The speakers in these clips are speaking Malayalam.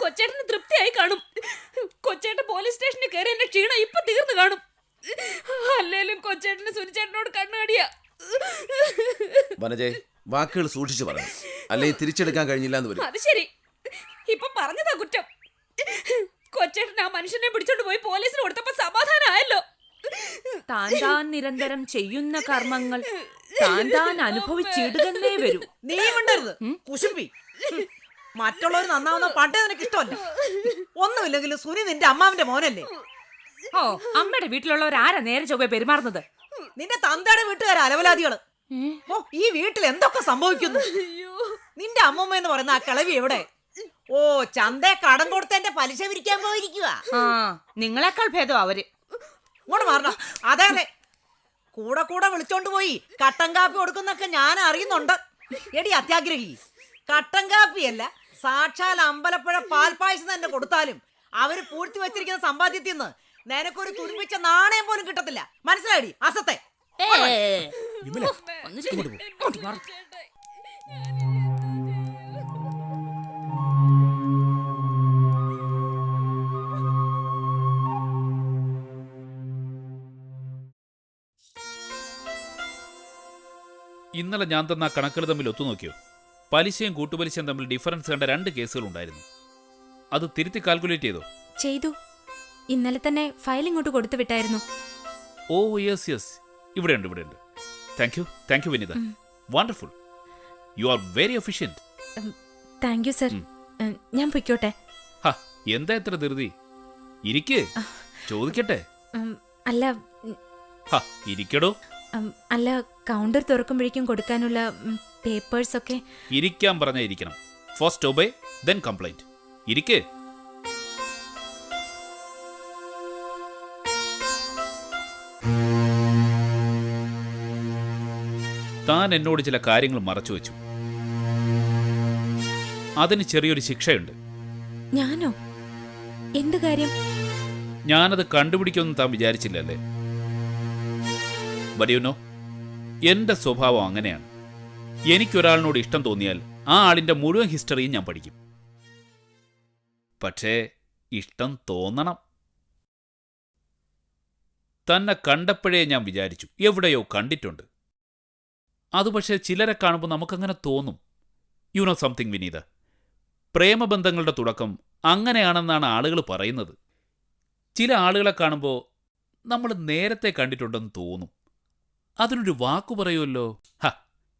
കൊച്ചേട്ടന് തൃപ്തിയായി കാണും. കൊച്ചേട്ടൻ പോലീസ് സ്റ്റേഷനിൽ കയറി എന്റെ ക്ഷീണം ഇപ്പൊ തീർന്നു കാണും. അല്ലേലും കൊച്ചേട്ടന് സുനിച്ചേട്ടനോട് കണ്ണാടിയാ വനജയ് വാക്കുകൾ സൂക്ഷിച്ചു പറഞ്ഞു അല്ലെ തിരിച്ചെടുക്കാൻ കഴിഞ്ഞില്ല എന്ന് വരും. അത് ശരി. ഇപ്പൊ പറഞ്ഞതാ കുറ്റം. കൊച്ചേട്ടൻ ആ മനുഷ്യനെ പിടിച്ചോണ്ട് പോയി പോലീസിന് കൊടുത്തപ്പോ സമാധാനമായല്ലോ താൻ താൻ നിരന്തരം ചെയ്യുന്ന കർമ്മങ്ങൾ താൻ താൻ അനുഭവിച്ചിടുകന്നേ വരൂ. നീ കൊണ്ടരുത് കുശുമ്പി. മറ്റുള്ളവർ നന്നാവുന്ന പണ്ടേ നിനക്ക് ഇഷ്ടമല്ല ഒന്നുമില്ലെങ്കിലും സുനി നിന്റെ അമ്മാവിന്റെ മോനല്ലേ? ഓ അമ്മയുടെ വീട്ടിലുള്ളവർ ആരാ നേരെ ചൊവ്വേ പെരുമാറുന്നത്? നിന്റെ തന്തയുടെ വീട്ടുകാർ അലവലാദികൾ ഓ ഈ വീട്ടിൽ എന്തൊക്കെ സംഭവിക്കുന്നു? നിന്റെ അമ്മമ്മ എന്ന് പറയുന്ന ആ കിളവി എവിടെ? ഓ ചന്ത കടം കൊടുത്തതിന്റെ പലിശ വിരിക്കാൻ പോയിരിക്കുക നിങ്ങളെക്കാൾ ഭേദം അവർ. ഇങ്ങോട്ട് മാറണം? അതെ അതെ. കൂടെ കൂടെ വിളിച്ചോണ്ട് പോയി. കട്ടൻ കാപ്പി കൊടുക്കുന്നൊക്കെ ഞാൻ അറിയുന്നുണ്ട്. എടി അത്യാഗ്രഹി. കട്ടൻ കാപ്പിയല്ല സാക്ഷാൽ അമ്പലപ്പുഴ പാൽപ്പായസം തന്നെ കൊടുത്താലും അവർ പൂഴ്ത്തി വെച്ചിരിക്കുന്ന സമ്പാദ്യത്തിൽ നിന്ന് നിനക്കൊരു തുരുമ്പിച്ച നാണയം പോലും കിട്ടത്തില്ല. മനസ്സിലായി? അസത്തെ. ഇന്നലെ ഞാൻ തന്ന കണക്കുകൾ തമ്മിൽ ഒത്തുനോക്കിയോ? പലിശയും കൂട്ടുപലിശയും തമ്മിൽ ഡിഫറൻസ് കണ്ട രണ്ട് കേസുകൾ ഉണ്ടായിരുന്നു. അത് തിരുത്തി കാൽക്കുലേറ്റ് ചെയ്തോ? ചെയ്തു. ഇന്നലെ തന്നെ ഫയൽ ഇങ്ങോട്ട് കൊടുത്തു വിട്ടായിരുന്നു. ഓ യെസ് യെസ് ഇവിടെയുണ്ട് ഇവിടെയുണ്ട്. Thank you thank you Vinitha. Wonderful you are very efficient thank you sir ഞാൻ പൊയ്ക്കോട്ടെ. ഹാ എന്താ എത്ര ധൃതി? ഇരിക്ക്. ചോദിക്കട്ടെ. അല്ല ഇരിക്കടോ. അല്ല കൗണ്ടർ തുറക്കുമ്പോഴേക്കും കൊടുക്കാനുള്ള പേപ്പേഴ്സ് ഒക്കെ. ഇരിക്കാൻ പറഞ്ഞ ഇരിക്കണം. ഫസ്റ്റ് ഒബേ ദെൻ കംപ്ലൈന്റ് ഇരിക്കേ. താൻ എന്നോട് ചില കാര്യങ്ങൾ മറച്ചു വെച്ചു. അതിന് ചെറിയൊരു ശിക്ഷയുണ്ട്. ഞാനോ? എന്ത് കാര്യം? ഞാനത് കണ്ടുപിടിക്കുമെന്ന് താൻ വിചാരിച്ചില്ലല്ലേ? വരിയുനോ എന്റെ സ്വഭാവം അങ്ങനെയാണ്. എനിക്കൊരാളിനോട് ഇഷ്ടം തോന്നിയാൽ ആ ആളിന്റെ മുഴുവൻ ഹിസ്റ്ററിയും ഞാൻ പഠിക്കും. പക്ഷേ ഇഷ്ടം തോന്നണം. തന്നെ കണ്ടപ്പോഴേ ഞാൻ വിചാരിച്ചു എവിടെയോ കണ്ടിട്ടുണ്ട്. അത് പക്ഷേ ചിലരെ കാണുമ്പോൾ നമുക്കങ്ങനെ തോന്നും. You know something Vineetha? പ്രേമബന്ധങ്ങളുടെ തുടക്കം അങ്ങനെയാണെന്നാണ് ആളുകൾ പറയുന്നത്. ചില ആളുകളെ കാണുമ്പോൾ നമ്മൾ നേരത്തെ കണ്ടിട്ടുണ്ടെന്ന് തോന്നും. അതിനൊരു വാക്കു പറയുമല്ലോ ഹ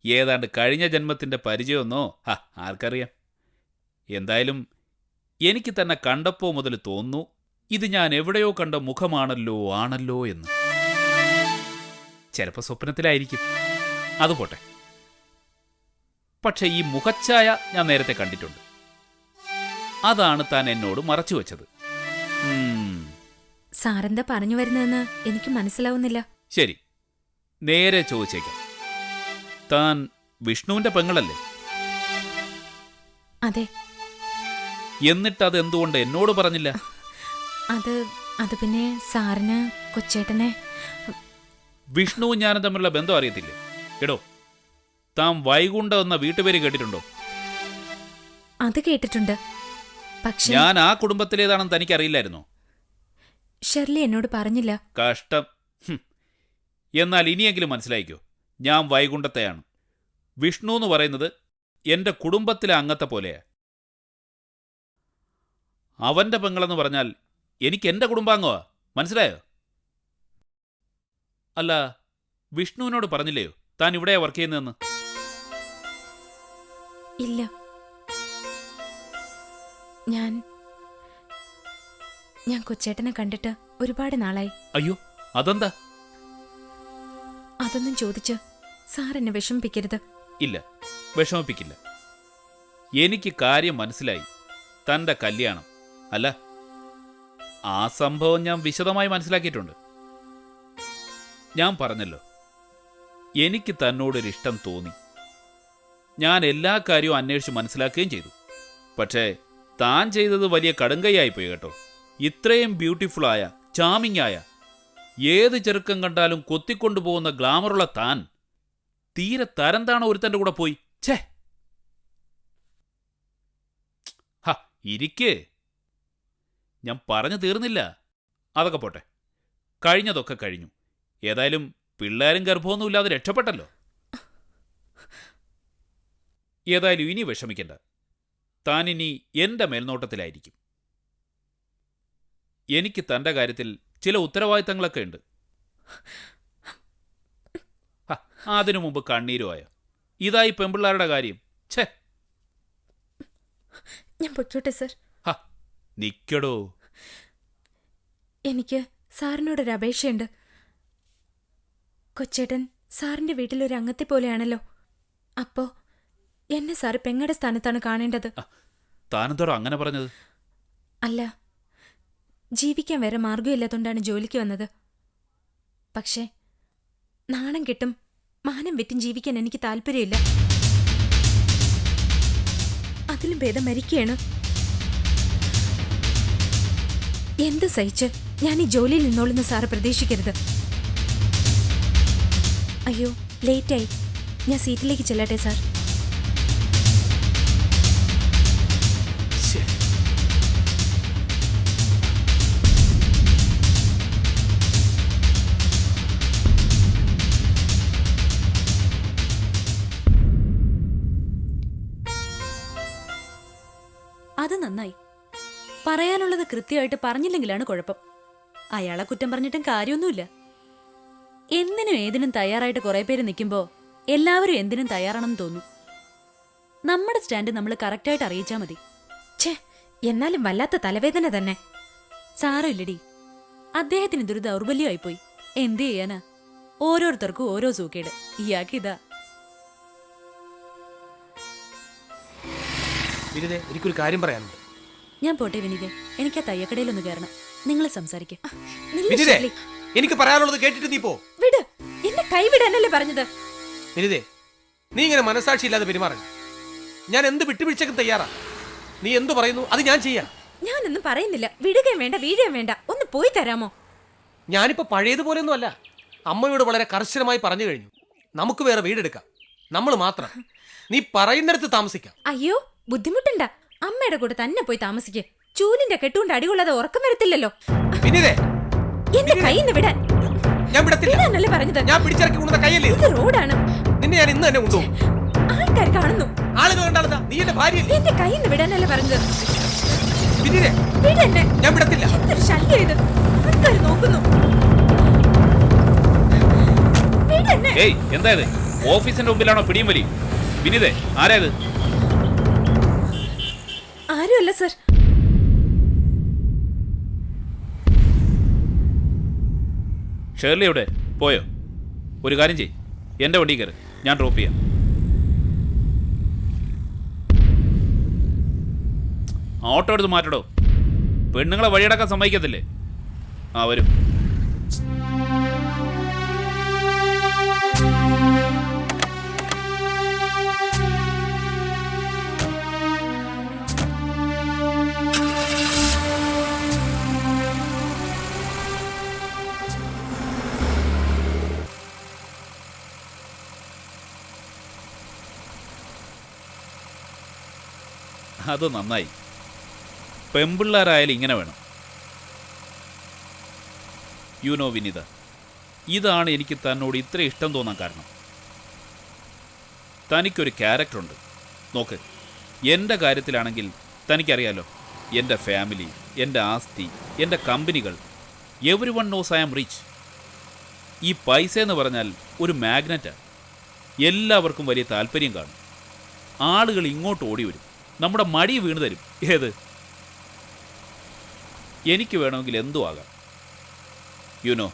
ഏതാണ്ട് കഴിഞ്ഞ ജന്മത്തിന്റെ പരിചയമൊന്നോ? ഹ ആർക്കറിയാം. എന്തായാലും എനിക്ക് തന്നെ കണ്ടപ്പോ മുതൽ തോന്നു ഇത് ഞാൻ എവിടെയോ കണ്ട മുഖമാണല്ലോ ആണല്ലോ എന്ന്. ചിലപ്പോൾ സ്വപ്നത്തിലായിരിക്കും. അതുപോട്ടെ പക്ഷേ ഈ മുഖച്ഛായ ഞാൻ നേരത്തെ കണ്ടിട്ടുണ്ട്. അതാണ് താൻ എന്നോട് മറച്ചു വെച്ചത്. സാറെന്താ പറഞ്ഞു വരുന്നതെന്ന് എനിക്ക് മനസ്സിലാവുന്നില്ല. ശരി. നേരെ ചോദിച്ചേക്കാം. താൻ വിഷ്ണുവിന്റെ പെങ്ങളല്ലേ? അതെ. എന്നിട്ട് അത് എന്തുകൊണ്ട് എന്നോട് പറഞ്ഞില്ല? അത് അത് പിന്നെ സാറിന് കൊച്ചേട്ടനെ. വിഷ്ണുവും ഞാനും തമ്മിലുള്ള ബന്ധം അറിയത്തില്ലേ? എടോ താൻ വൈകുണ്ട എന്ന വീട്ടുപേര് കേട്ടിട്ടുണ്ടോ? അത് കേട്ടിട്ടുണ്ട്. പക്ഷെ ഞാൻ ആ കുടുംബത്തിലേതാണെന്ന് തനിക്കറിയില്ലായിരുന്നു? ഷെർലി എന്നോട് പറഞ്ഞില്ല. കഷ്ടം. ഹും. എന്നാൽ ഇനിയെങ്കിലും മനസ്സിലായിക്കോ ഞാൻ വൈകുണ്ഠത്തെയാണ്. വിഷ്ണു എന്ന് പറയുന്നത് എന്റെ കുടുംബത്തിലെ അംഗത്തെ പോലെയാ. അവന്റെ പെങ്ങളെന്ന് പറഞ്ഞാൽ എനിക്ക് എന്റെ കുടുംബാംഗമാ മനസ്സിലായോ? അല്ല വിഷ്ണുവിനോട് പറഞ്ഞില്ലയോ താൻ ഇവിടെയാ വർക്ക് ചെയ്യുന്നതെന്ന്? ഇല്ല. ഞാൻ ഞാൻ കൊച്ചേട്ടനെ കണ്ടിട്ട് ഒരുപാട് നാളായി. അയ്യോ അതെന്താ? അതൊന്നും ചോദിച്ച് സാർ എന്നെ വിഷമിപ്പിക്കരുത്. ഇല്ല വിഷമിപ്പിക്കില്ല. എനിക്ക് കാര്യം മനസ്സിലായി. തന്റെ കല്യാണം അല്ല? ആ സംഭവം ഞാൻ വിശദമായി മനസ്സിലാക്കിയിട്ടുണ്ട്. ഞാൻ പറഞ്ഞല്ലോ എനിക്ക് തന്നോടൊരു ഇഷ്ടം തോന്നി. ഞാൻ എല്ലാ കാര്യവും അന്വേഷിച്ച് മനസ്സിലാക്കുകയും ചെയ്തു. പക്ഷേ താൻ ചെയ്തത് വലിയ കടുങ്കൈയായിപ്പോയി കേട്ടോ. ഇത്രയും ബ്യൂട്ടിഫുൾ ആയ ചാമിങ് ആയ ഏത് ചെറുക്കം കണ്ടാലും കൊത്തിക്കൊണ്ടുപോകുന്ന ഗ്ലാമറുള്ള താൻ തീരെ തരംതാണ ഒരുത്തന്റെ കൂടെ പോയി? ഛേ! ഹ ഇരിക്കേ. ഞാൻ പറഞ്ഞു തീർന്നില്ല. അതൊക്കെ പോട്ടെ. കഴിഞ്ഞതൊക്കെ കഴിഞ്ഞു. ഏതായാലും പിള്ളേരും ഗർഭമൊന്നുമില്ലാതെ രക്ഷപ്പെട്ടല്ലോ. ഏതായാലും ഇനി വിഷമിക്കണ്ട. താനിനി എന്റെ മേൽനോട്ടത്തിലായിരിക്കും. എനിക്ക് തന്റെ കാര്യത്തിൽ ചില ഉത്തരവാദിത്തങ്ങളൊക്കെ ഉണ്ട്. അതിനു മുമ്പ് കണ്ണീരുമായ ഇതായി പെമ്പിള്ളാരുടെ കാര്യം. ഛേ. ഞാൻ പൊയ്ക്കോട്ടെ സർ. നിക്കടോ. എനിക്ക് സാറിനോടൊരു അപേക്ഷയുണ്ട്. കൊച്ചേട്ടൻ സാറിന്റെ വീട്ടിലൊരു അംഗത്തെ പോലെയാണല്ലോ. അപ്പോ എന്നെ സാറ് പെങ്ങടെ സ്ഥാനത്താണ് കാണേണ്ടത്. താനെന്തോടോ അങ്ങനെ പറഞ്ഞത്? അല്ല ജീവിക്കാൻ വേറെ മാർഗമില്ലാത്തോണ്ടാണ് ജോലിക്ക് വന്നത്. പക്ഷേ നാണം കെട്ടും മാനം വെറ്റും ജീവിക്കാൻ എനിക്ക് താല്പര്യമില്ല. അതിലും ഭേദം മരിക്കുകയാണ്. എന്ത് സഹിച്ച് ഞാൻ ഈ ജോലിയിൽ നിന്നോളുന്ന സാറ് പ്രതീക്ഷിക്കരുത്. അയ്യോ ലേറ്റായി. ഞാൻ സീറ്റിലേക്ക് ചെല്ലട്ടെ സാർ. അത് നന്നായി. പറയാനുള്ളത് കൃത്യമായിട്ട് പറഞ്ഞില്ലെങ്കിലാണ് കുഴപ്പം. അയാളെ കുറ്റം പറഞ്ഞിട്ടും കാര്യമൊന്നുമില്ല. എന്തിനും ഏതിനും തയ്യാറായിട്ട് കുറെ പേര് നിൽക്കുമ്പോൾ എല്ലാവരും എന്തിനും തയ്യാറാണെന്ന് തോന്നും. നമ്മുടെ സ്റ്റാൻഡ് നമ്മൾ കറക്റ്റായിട്ട് അറിയിച്ചാൽ മതി. ഛേ എന്നാലും വല്ലാത്ത തലവേദന തന്നെ. സാരമില്ലടി. അദ്ദേഹത്തിന് ഇതൊരു ദൗർബല്യമായിപ്പോയി. എന്ത് ചെയ്യാനാ? ഓരോരുത്തർക്കും ഓരോ സൂക്കേട്. ഇയാക്കിതാ വിരുദേ എനിക്കൊരു കാര്യം പറയാനുണ്ട്. ഞാൻ പോട്ടെ വിനിതേ എനിക്ക് ആ തയ്യക്കടയിലൊന്ന് കയറണം. നിങ്ങൾ സംസാരിക്കും. വിനിതേ എനിക്ക് പറയാനുള്ളത് കേട്ടിട്ട് നീ പോ. വിട്. എന്നെ കൈവിടാനല്ലേ പറഞ്ഞത്? വിനിതേ നീ ഇങ്ങനെ മനസാക്ഷി ഇല്ലാതെ പെരുമാറണം ഞാൻ എന്ത് വിട്ടുവീഴ്ചക്കും തയ്യാറാ. നീ എന്ത് പറയുന്നു അത് ഞാൻ ചെയ്യാം. ഞാനൊന്നും പറയുന്നില്ല. വിടുകയും വേണ്ട വീഴുകയും വേണ്ട. ഒന്ന് പോയി തരാമോ? ഞാനിപ്പോ പഴയതുപോലെയൊന്നും അല്ല. അമ്മയോട് വളരെ കർശനമായി പറഞ്ഞു കഴിഞ്ഞു. നമുക്ക് വേറെ വീടെടുക്കാം. നമ്മൾ മാത്രം. നീ പറയുന്നിടത്ത് താമസിക്കാം. അയ്യോ ബുദ്ധിമുട്ടണ്ട. അമ്മയുടെ കൂടെ തന്നെ പോയി താമസിക്ക്. ചൂലിന്റെ കെട്ടുകൊണ്ട് അടികൊള്ളാതെ ഉറക്കം വരത്തില്ലല്ലോ. എന്റെ കൈന്ന് വിടാൻ. ഞാൻ വിടത്തില്ല. വിടാനല്ലേ പറഞ്ഞത്. ഞാൻ പിടിച്ചിറക്കി കൊണ്ടുവന്ന കയ്യല്ലേ ഇത്? ഇത് റോഡാണ്. നിന്നെ ഞാൻ ഇന്ന് തന്നെ കൊണ്ടുപോകും. ആൾക്കാർ കാണുന്നു. നീ എന്റെ എന്റെ കൈന്ന് വിടാനല്ലേ പറഞ്ഞത്? വിനിതേ വിടെന്നെ ഞാൻ വിടത്തില്ല. എന്തൊരു ശല്യം ഇത്? ആൾക്കാർ നോക്കുന്നു. ഓഫീസിന്റെ മുമ്പിലാണോ പിടിയും വലിയ? ആരായത് ആരുമല്ല സർ. ഷേർലി പോയോ? ഒരു കാര്യം ചെയ് എന്റെ വണ്ടി കയറി. ഞാൻ ഡ്രോപ്പ് ചെയ്യാം. ഓട്ടോ എടുത്ത് മാറ്റടോ. പെണ്ണുങ്ങളെ വഴിയടക്കാൻ സമ്മതിക്കത്തില്ലേ? ആ വരും. അത് നന്നായി. പെമ്പിള്ളാരായാലും ഇങ്ങനെ വേണം. യു നോ വിനിത ഇതാണ് എനിക്ക് തന്നോട് ഇത്ര ഇഷ്ടം തോന്നാൻ കാരണം. തനിക്കൊരു ക്യാരക്ടറുണ്ട് നോക്ക് എന്റെ കാര്യത്തിലാണെങ്കിൽ തനിക്കറിയാലോ എന്റെ ഫാമിലി എന്റെ ആസ്തി എന്റെ കമ്പനികൾ everyone knows I am rich ഈ പൈസ എന്ന് പറഞ്ഞാൽ ഒരു മാഗ്നറ്റാണ് എല്ലാവർക്കും വലിയ താല്പര്യം കാണും. ആളുകൾ ഇങ്ങോട്ട് ഓടി വരും. നമ്മുടെ മടി വീണ് തരും. ഏത്? എനിക്ക് വേണമെങ്കിൽ എന്തു ആകാം. യുനോ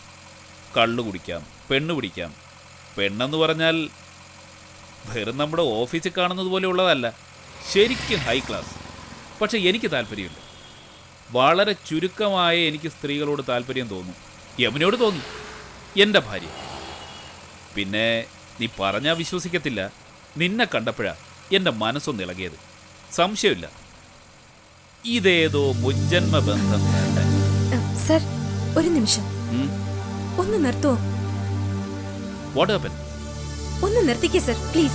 കള്ളു കുടിക്കാം പെണ്ണ് പിടിക്കാം. പെണ്ണെന്ന് പറഞ്ഞാൽ വെറും നമ്മുടെ ഓഫീസിൽ കാണുന്നത് പോലെ ഉള്ളതല്ല. ശരിക്കും ഹൈ ക്ലാസ് പക്ഷേ എനിക്ക് താല്പര്യമില്ല. വളരെ ചുരുക്കമായ എനിക്ക് സ്ത്രീകളോട് താല്പര്യം തോന്നും. യമുനയോട് തോന്നി. എന്റെ ഭാര്യ. പിന്നെ നീ പറഞ്ഞാൽ വിശ്വസിക്കത്തില്ല. നിന്നെ കണ്ടപ്പോഴാണ് എന്റെ മനസ്സൊന്ന് ഇളകിയത്. സംശയമില്ല. ഇതേതോ മുജ്ജന്മ ബന്ധം. സർ ഒരു നിമിഷം. ഒന്ന് നിർത്തോ. വാട്ട് ഹാപ്പൻ ഒന്ന് നിർത്തിക്കേ സർ പ്ലീസ്.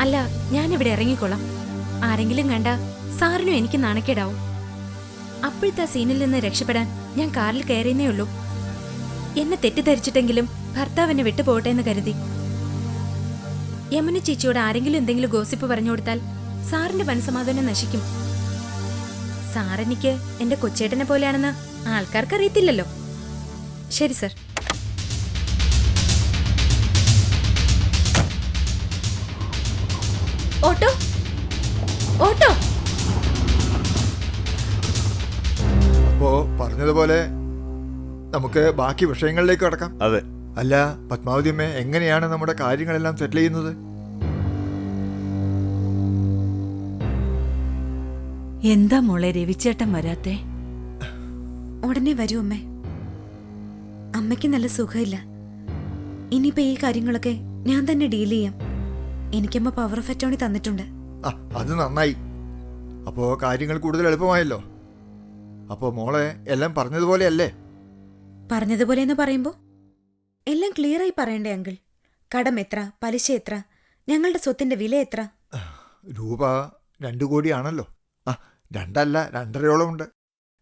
അല്ല ഞാൻ ഇവിടെ ഇറങ്ങിക്കൊള്ളാം ആരെങ്കിലും കണ്ട സാറിനും എനിക്ക് നാണക്കേടാവും. അപ്പോഴത്തെ സീനിൽ നിന്ന് രക്ഷപ്പെടാൻ ഞാൻ കാറിൽ കയറിയേ ഉള്ളൂ. എന്നെ തെറ്റിദ്ധരിച്ചിട്ടെങ്കിലും ഭർത്താവ് എന്നെ വിട്ടുപോകട്ടെ എന്ന് കരുതി. യമുന ചേച്ചിയോട് ആരെങ്കിലും എന്തെങ്കിലും ഗോസിപ്പ് പറഞ്ഞു കൊടുത്താൽ സാറിന്റെ മനസമാധാനം നശിക്കും. സാറെനിക്ക് എന്റെ കൊച്ചേട്ടനെ പോലെയാണെന്ന് ആൾക്കാർക്ക് അറിയത്തില്ലല്ലോ ശരി സർ. ഓട്ടോ? ഓട്ടോ? അപ്പോ പറഞ്ഞതുപോലെ നമുക്ക് ബാക്കി വിഷയങ്ങളിലേക്ക് കടക്കാം. അതെ. അല്ല പത്മാവതി അമ്മ എങ്ങനെയാണ് നമ്മുടെ കാര്യങ്ങളെല്ലാം സെറ്റിൽ ചെയ്യുന്നത്? എന്താ മോളെ രവിച്ചേട്ടൻ വരാത്തെ? ഉടനെ വരൂ അമ്മേ. അമ്മയ്ക്ക് നല്ല സുഖമില്ല. ഇനിയിപ്പോ ഈ കാര്യങ്ങളൊക്കെ ഞാൻ തന്നെ ഡീൽ ചെയ്യാം. എനിക്കമ്മ പവർ ഓഫ് അറ്റോണി തന്നിട്ടുണ്ട്. അത് നന്നായി. അപ്പോ കാര്യങ്ങൾ കൂടുതൽ എളുപ്പമായല്ലോ. അപ്പോ മോളെ എല്ലാം പറഞ്ഞതുപോലെയല്ലേ? പറഞ്ഞതുപോലെ എന്ന് പറയുമ്പോ? എല്ലാം ക്ലിയർ ആയി പറയണ്ടേ അങ്കിൾ? കടം എത്ര? പലിശ എത്ര? ഞങ്ങളുടെ സ്വത്തിന്റെ വില എത്ര? രൂപ രണ്ടു കോടിയാണല്ലോ. ആ രണ്ടല്ല രണ്ടരയോളം ഉണ്ട്.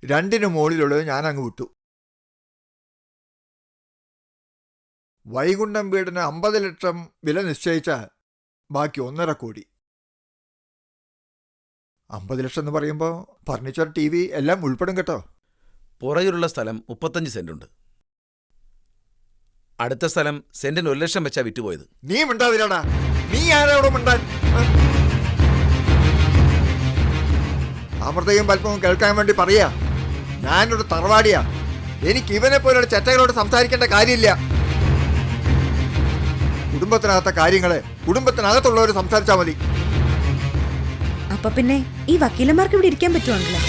രണ്ടിന് മുകളിലുള്ളത് ഞാൻ അങ്ങ് വിട്ടു. വൈകുണ്ഠം വീടിന് അമ്പത് ലക്ഷം വില നിശ്ചയിച്ച ബാക്കി ഒന്നര കോടി. അമ്പത് ലക്ഷം എന്ന് പറയുമ്പോൾ ഫർണിച്ചർ ടി വി എല്ലാം ഉൾപ്പെടും കേട്ടോ. പുറകിലുള്ള സ്ഥലം മുപ്പത്തഞ്ച് സെന്റുണ്ട് അടുത്ത സ്ഥലം സെന്റിന് ഒരു ലക്ഷം വെച്ചാ വിറ്റുപോയത്. നീ മിണ്ടാതിരടാ. നീ ആരോട് മിണ്ടാൻ? അമൃതയും പൽപ്പവും കേൾക്കാൻ വേണ്ടി പറയാ. ഞാനൊരു തറവാടിയാ. എനിക്ക് ഇവനെ പോലുള്ള ചെറ്റകളോട് സംസാരിക്കേണ്ട കാര്യമില്ല. കുടുംബത്തിനകത്തെ കാര്യങ്ങളെ കുടുംബത്തിനകത്തുള്ളവർ സംസാരിച്ചാൽ മതി. അപ്പൊ പിന്നെ ഈ വക്കീലന്മാർക്ക് ഇവിടെ ഇരിക്കാൻ പറ്റുവാണല്ലോ.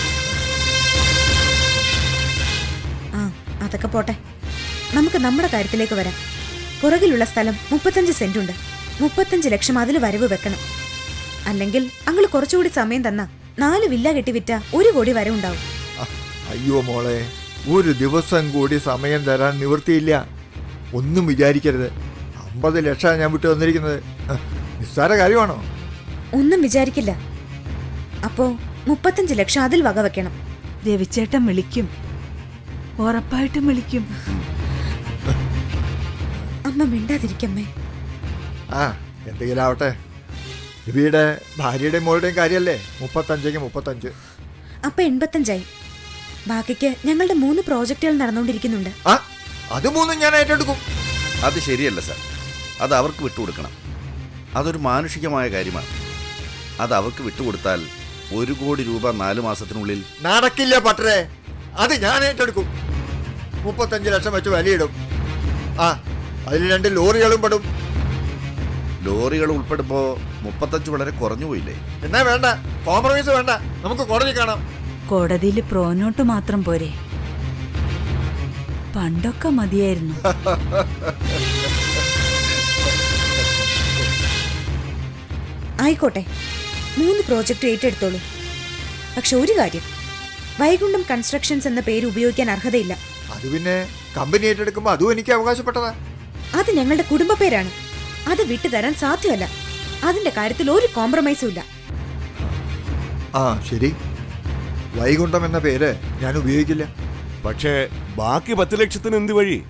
ആ അതൊക്കെ പോട്ടെ. നമുക്ക് നമ്മുടെ കാര്യത്തിലേക്ക് വരാം. പുറകിലുള്ള സ്ഥലം മുപ്പത്തഞ്ച് സെന്റ് ഉണ്ട്. മുപ്പത്തഞ്ച് ലക്ഷം അതിൽ വരവ് വെക്കണം. അല്ലെങ്കിൽ അങ്ങൾ കുറച്ചുകൂടി സമയം തന്ന നാല് വില്ല കെട്ടി വിറ്റ ഒരു കോടി വരവുണ്ടാവും ഉണ്ടാവും. അയ്യോ മോളെ ഒരു ദിവസം കൂടി സമയം തരാൻ നിവൃത്തിയില്ല. ഒന്നും വിചാരിക്കരുത്. അമ്പത് ലക്ഷമാണ് ഞാൻ വിട്ടു വന്നിരിക്കുന്നത്. നിസ്സാര കാര്യമാണോ? ഒന്നും വിചാരിക്കില്ല. അപ്പോ മുപ്പത്തഞ്ച് ലക്ഷം അതിൽ വക വെക്കണം. രവിച്ചേട്ടൻ വിളിക്കും. ഉറപ്പായിട്ടും വിളിക്കും. അമ്മ മിണ്ടാതിരിക്കമ്മേ. ആ എന്തെങ്കിലും ആവട്ടെ ഇവയുടെ ഭാര്യയുടെയും മോളുടെയും കാര്യമല്ലേ മുപ്പത്തഞ്ചെങ്കിൽ മുപ്പത്തഞ്ച്. അപ്പൊ എൺപത്തഞ്ചായി. ബാക്കിക്ക് ഞങ്ങളുടെ മൂന്ന് പ്രോജക്റ്റുകൾ നടന്നുകൊണ്ടിരിക്കുന്നുണ്ട്. ആ അത് മൂന്നും ഞാൻ ഏറ്റെടുക്കും. അത് ശരിയല്ല സാർ. അത് അവർക്ക് വിട്ടുകൊടുക്കണം. അതൊരു മാനുഷികമായ കാര്യമാണ്. അത് അവർക്ക് വിട്ടുകൊടുത്താൽ ഒരു കോടി രൂപ നാല് മാസത്തിനുള്ളിൽ നടക്കില്ല പട്ടരെ അത് ഞാൻ ഏറ്റെടുക്കും. മുപ്പത്തഞ്ച് ലക്ഷം വെച്ച് വിലയിടും. ആ അതിൽ രണ്ട് ലോറികളും പെടും. ലോറികൾ ഉൾപ്പെടുമ്പോ മുപ്പത്തഞ്ച് വളരെ കുറഞ്ഞു പോയില്ലേ? എന്നാ വേണ്ട കോംപ്രമൈസ് വേണ്ട നമുക്ക് കോടതി കാണാം. കോടതിയിൽ പ്രോനോട്ട് മാത്രം പോരെ. പണ്ടൊക്കെ മതിയായിരുന്നു. ആയിക്കോട്ടെ മൂന്ന് പ്രോജക്റ്റ് ഏറ്റെടുത്തോളൂ. പക്ഷെ ഒരു കാര്യം വൈകുണ്ഠം കൺസ്ട്രക്ഷൻസ് എന്ന പേര് ഉപയോഗിക്കാൻ അർഹതയില്ല. അത് പിന്നെ കമ്പനി ഏറ്റെടുക്കുമ്പോ അതും എനിക്ക് അവകാശപ്പെട്ടതാ. അത് ഞങ്ങളുടെ കുടുംബ പേരാണ് അത് വിട്ടുതരാൻ സാധ്യമല്ല. അതിന്റെ കാര്യത്തിൽ ഒരു കോംപ്രമൈസും ഇല്ല. ആ ശരി. വൈകുണ്ഠം എന്ന പേര് ഞാൻ ഉപയോഗിക്കില്ല. പക്ഷേ ബാക്കി പത്ത് ലക്ഷത്തിന് എന്ത് വഴി?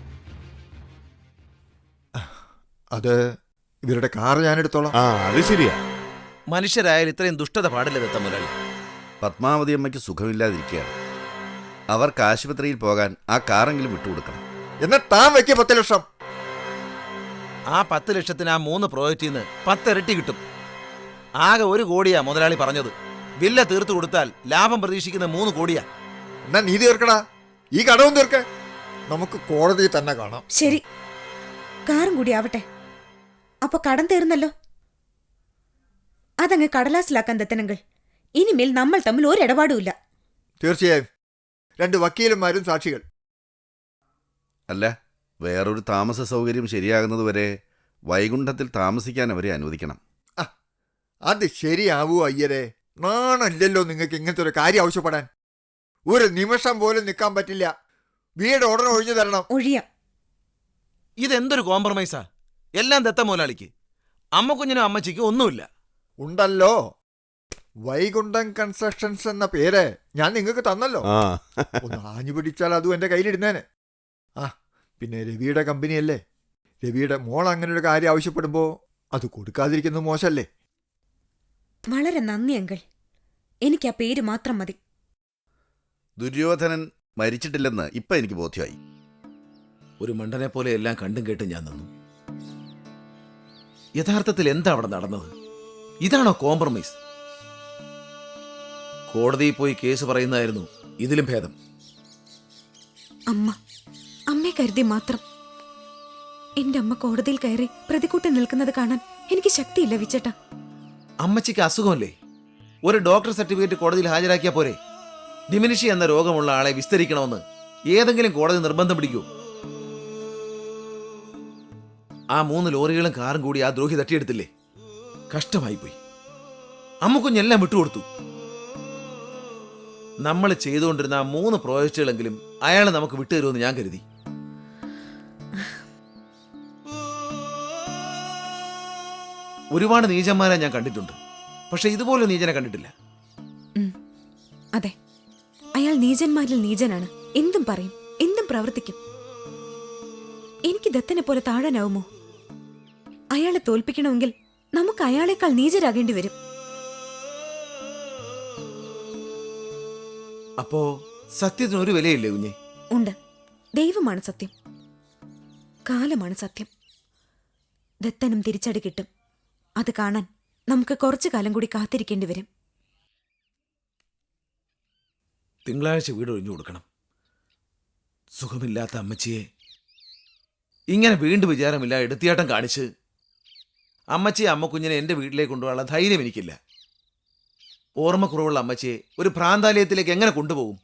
അത് ഇവരുടെ കാർ ഞാൻ എടുത്തോളാം. ആ അത് ശരിയാ. മനുഷ്യരായാൽ ഇത്രയും ദുഷ്ടത പാടില്ല ദത്ത മുരളി. പത്മാവതി അമ്മയ്ക്ക് സുഖമില്ലാതിരിക്കുകയാണ്. അവർക്ക് ആശുപത്രിയിൽ പോകാൻ ആ കാറെങ്കിലും വിട്ടുകൊടുക്കണം. എന്നാ താൻ വെക്കിയ പത്ത് ലക്ഷം. ആ പത്ത് ലക്ഷത്തിന് ആ മൂന്ന് പ്രോജക്റ്റിൽ നിന്ന് പത്തിരട്ടി കിട്ടും. ആകെ ഒരു കോടിയാ മുതലാളി പറഞ്ഞത്. വില്ല തീർത്തു കൊടുത്താൽ ലാഭം പ്രതീക്ഷിക്കുന്ന മൂന്ന് കോടിയാ. എന്നാ നീ തീർക്കടാ. ഈ കടവും തീർക്ക. നമുക്ക് കോടതിയിൽ തന്നെ കാണാം. ശരി. കാറും കൂടി ആവട്ടെ. അപ്പൊ കടം തീർന്നല്ലോ. അതങ്ങ് കടലാസിലാക്കാൻ ദത്തനങ്ങൾ ഇനിമേൽ നമ്മൾ തമ്മിൽ ഒരിടപാടുമില്ല. തീർച്ചയായും. രണ്ട് വക്കീലന്മാരും സാക്ഷികൾ. അല്ല വേറൊരു താമസ സൗകര്യം ശരിയാകുന്നതുവരെ വൈകുണ്ഠത്തിൽ താമസിക്കാൻ അവരെ അനുവദിക്കണം. അത് ശരിയാവൂ അയ്യരെ. നാണല്ലല്ലോ നിങ്ങൾക്ക് ഇങ്ങനത്തെ ഒരു കാര്യം ആവശ്യപ്പെടാൻ. ഒരു നിമിഷം പോലും നിൽക്കാൻ പറ്റില്ല. വീട് ഉടനെ ഒഴിഞ്ഞു തരണം. ഒഴിയ. ഇതെന്തൊരു കോംപ്രമൈസാ എല്ലാം ദത്ത മുതലാളിക്ക്. അമ്മക്കുഞ്ഞിനും അമ്മച്ചിക്കും ഒന്നുമില്ല. ഉണ്ടല്ലോ. വൈകുണ്ഠം കൺസ്ട്രക്ഷൻസ് എന്ന പേര് ഞാൻ നിങ്ങൾക്ക് തന്നല്ലോ. ഒന്ന് ആഞ്ഞു പിടിച്ചാൽ അതും എന്റെ കയ്യിലിടുന്നേനെ. പിന്നെ രവിയുടെ കമ്പനിയല്ലേ? രവിയുടെ മോൾ അങ്ങനെ ഒരു കാര്യം ആവശ്യപ്പെടുമ്പോൾ അത് കൊടുക്കാതിരിക്കുന്നത് മോശമല്ലേ വളരെ നന്ദി അങ്കിൾ. എനിക്ക് ആ പേര് മാത്രം മതി. ദുര്യോധനൻ മരിച്ചിട്ടില്ലെന്ന് ഇപ്പം എനിക്ക് ബോധ്യമായി ഒരു മണ്ടനെ പോലെ എല്ലാം കണ്ടും കേട്ടും ഞാൻ നിന്നു. യഥാർത്ഥത്തിൽ എന്താ അവിടെ നടന്നത്? ഇതാണോ കോംപ്രമൈസ് കോടതിയിൽ പോയി കേസ് പറയുന്നതായിരുന്നു ഇതിലും ഭേദം. അമ്മ അമ്മയെ കരുതി മാത്രം. എന്റെ അമ്മ കോടതിയിൽ കയറി പ്രതികൂട്ടി നിൽക്കുന്നത് കാണാൻ എനിക്ക് ശക്തിയില്ല വിച്ചേട്ടാ. അമ്മച്ചിക്ക് അസുഖമല്ലേ? ഒരു ഡോക്ടർ സർട്ടിഫിക്കറ്റ് കോടതിയിൽ ഹാജരാക്കിയാ പോരെ? ഡിമിനിഷി എന്ന രോഗമുള്ള ആളെ വിസ്തരിക്കണമെന്ന് ഏതെങ്കിലും കോടതി നിർബന്ധം പിടിക്കൂ. ആ മൂന്ന് ലോറികളും കാറും കൂടി ആ ദ്രോഹി തട്ടിയെടുത്തില്ലേ? കഷ്ടമായി പോയി അമ്മുക്കുഞ്ഞെല്ലാം വിട്ടുകൊടുത്തു. നമ്മൾ ചെയ്തുകൊണ്ടിരുന്ന ആ മൂന്ന് പ്രോജക്റ്റുകളെങ്കിലും അയാളെ നമുക്ക് വിട്ടുതരുമെന്ന് ഞാൻ കരുതി. ഒരുപാട് നീചന്മാരെ ഞാൻ കണ്ടിട്ടുണ്ട്. പക്ഷെ ഇതുപോലെ നീചനെ കണ്ടിട്ടില്ല. അതെ. അയാൾ നീചന്മാരിൽ നീചനാണ്. എന്തും പറയും. എന്തും പ്രവർത്തിക്കും. എനിക്ക് ദത്തനെ പോലെ താഴാനാവുമോ? അയാളെ തോൽപ്പിക്കണമെങ്കിൽ നമുക്ക് അയാളെക്കാൾ നീചരാകേണ്ടി വരും. അപ്പോ സത്യത്തിന് ഒരു വിലയില്ലേ കുഞ്ഞെ? ഉണ്ട്. ദൈവമാണ് സത്യം. കാലമാണ് സത്യം. ദത്തനും തിരിച്ചടി കിട്ടും. അത് കാണാൻ നമുക്ക് കുറച്ചു കാലം കൂടി കാത്തിരിക്കേണ്ടി വരും. തിങ്കളാഴ്ച വീട് ഒഴിഞ്ഞു കൊടുക്കണം. സുഖമില്ലാത്ത അമ്മച്ചിയെ. ഇങ്ങനെ വീണ്ടും വിചാരമില്ല എടുത്തിയാട്ടം കാണിച്ച് അമ്മച്ചിയെ അമ്മക്കുഞ്ഞിനെ എന്റെ വീട്ടിലേക്ക് കൊണ്ടുപോകാനുള്ള ധൈര്യം എനിക്കില്ല. ഓർമ്മക്കുറവുള്ള അമ്മച്ചിയെ ഒരു ഭ്രാന്താലയത്തിലേക്ക് എങ്ങനെ കൊണ്ടുപോകും?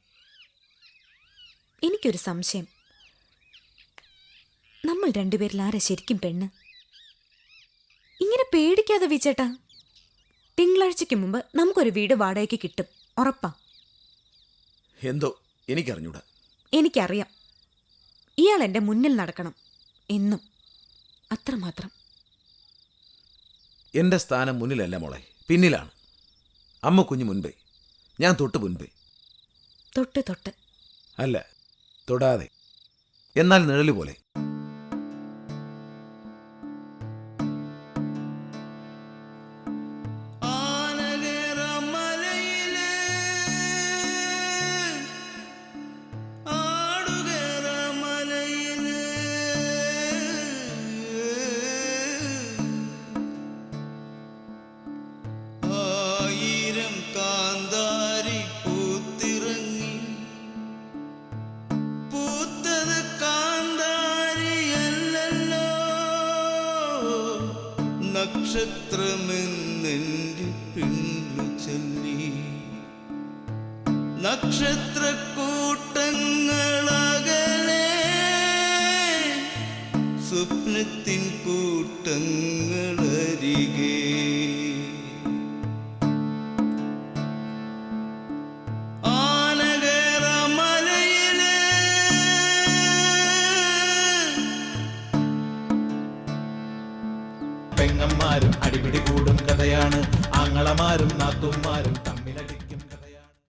എനിക്കൊരു സംശയം. നമ്മൾ രണ്ടുപേരിൽ ആരാ ശരിക്കും പെണ്ണ്? ഇങ്ങനെ പേടിക്കാതെ വിചേട്ടാ തിങ്കളാഴ്ചയ്ക്ക് മുമ്പ് നമുക്കൊരു വീട് വാടകയ്ക്ക് കിട്ടും. ഉറപ്പാ. എന്തോ? എനിക്കറിഞ്ഞൂടാ. എനിക്കറിയാം. ഇയാൾ എന്റെ മുന്നിൽ നടക്കണം. എന്നും. അത്രമാത്രം. എന്റെ സ്ഥാനം മുന്നിലല്ല മോളെ. പിന്നിലാണ്. അമ്മ കുഞ്ഞു മുൻപേ. ഞാൻ തൊട്ട് മുൻപേ. തൊട്ട് തൊട്ട്. അല്ല തൊടാതെ. എന്നാൽ നിഴൽ പോലെ. നക്ഷത്രമെന്നെന്റെ പിന്നു ചൊല്ലി. നക്ഷത്രക്കൂട്ടങ്ങളകലെ സ്വപ്നത്തിൻ കൂട്ടങ്ങളരികെ. তোমার